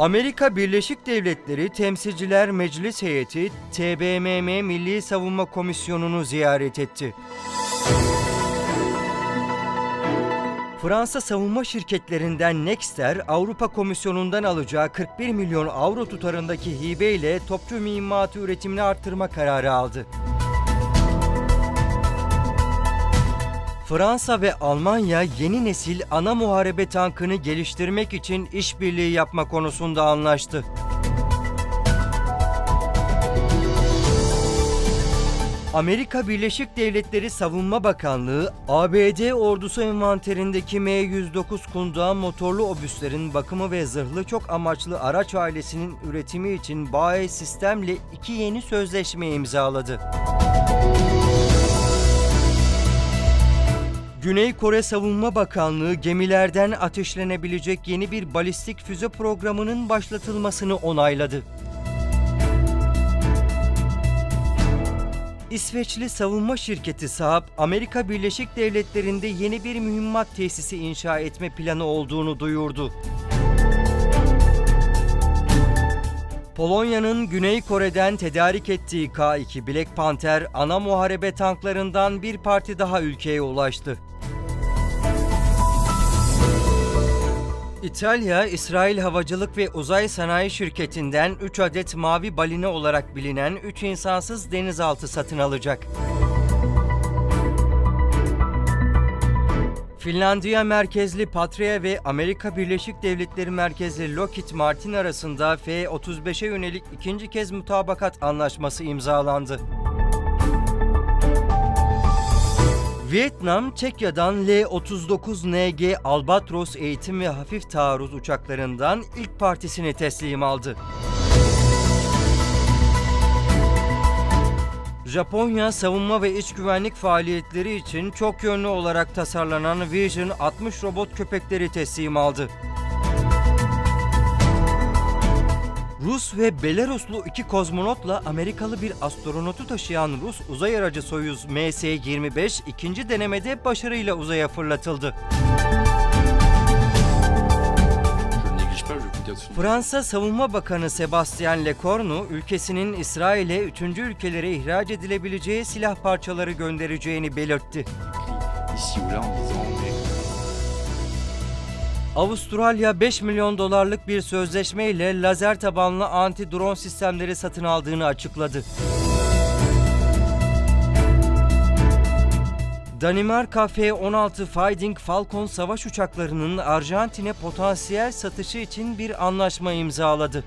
Amerika Birleşik Devletleri Temsilciler Meclis Heyeti TBMM Milli Savunma Komisyonu'nu ziyaret etti. Fransa savunma şirketlerinden Nexter, Avrupa Komisyonu'ndan alacağı 41 milyon avro tutarındaki hibeyle topçu mühimmatı üretimini arttırma kararı aldı. Fransa ve Almanya yeni nesil ana muharebe tankını geliştirmek için işbirliği yapma konusunda anlaştı. Amerika Birleşik Devletleri Savunma Bakanlığı, ABD ordusu envanterindeki M-109 kundağı motorlu obüslerin bakımı ve zırhlı çok amaçlı araç ailesinin üretimi için BAE sistemle iki yeni sözleşme imzaladı. Güney Kore Savunma Bakanlığı gemilerden ateşlenebilecek yeni bir balistik füze programının başlatılmasını onayladı. İsveçli savunma şirketi Saab, Amerika Birleşik Devletleri'nde yeni bir mühimmat tesisi inşa etme planı olduğunu duyurdu. Polonya'nın Güney Kore'den tedarik ettiği K-2 Black Panther ana muharebe tanklarından bir parti daha ülkeye ulaştı. İtalya, İsrail Havacılık ve Uzay Sanayi Şirketi'nden 3 adet mavi balina olarak bilinen 3 insansız denizaltı satın alacak. Finlandiya merkezli Patria ve Amerika Birleşik Devletleri merkezli Lockheed Martin arasında F-35'e yönelik ikinci kez mutabakat anlaşması imzalandı. Vietnam, Çekya'dan L-39NG Albatros eğitim ve hafif taarruz uçaklarından ilk partisini teslim aldı. Japonya savunma ve iç güvenlik faaliyetleri için çok yönlü olarak tasarlanan Vision 60 robot köpekleri teslim aldı. Rus ve Belaruslu iki kozmonotla Amerikalı bir astronotu taşıyan Rus uzay aracı Soyuz MS-25 ikinci denemede başarıyla uzaya fırlatıldı. Je son Fransa Savunma Bakanı Sebastien Lecornu, ülkesinin İsrail'e üçüncü ülkelere ihraç edilebileceği silah parçaları göndereceğini belirtti. Avustralya 5 milyon dolarlık bir sözleşme ile lazer tabanlı anti-drone sistemleri satın aldığını açıkladı. Danimarka F-16 Fighting Falcon savaş uçaklarının Arjantin'e potansiyel satışı için bir anlaşma imzaladı.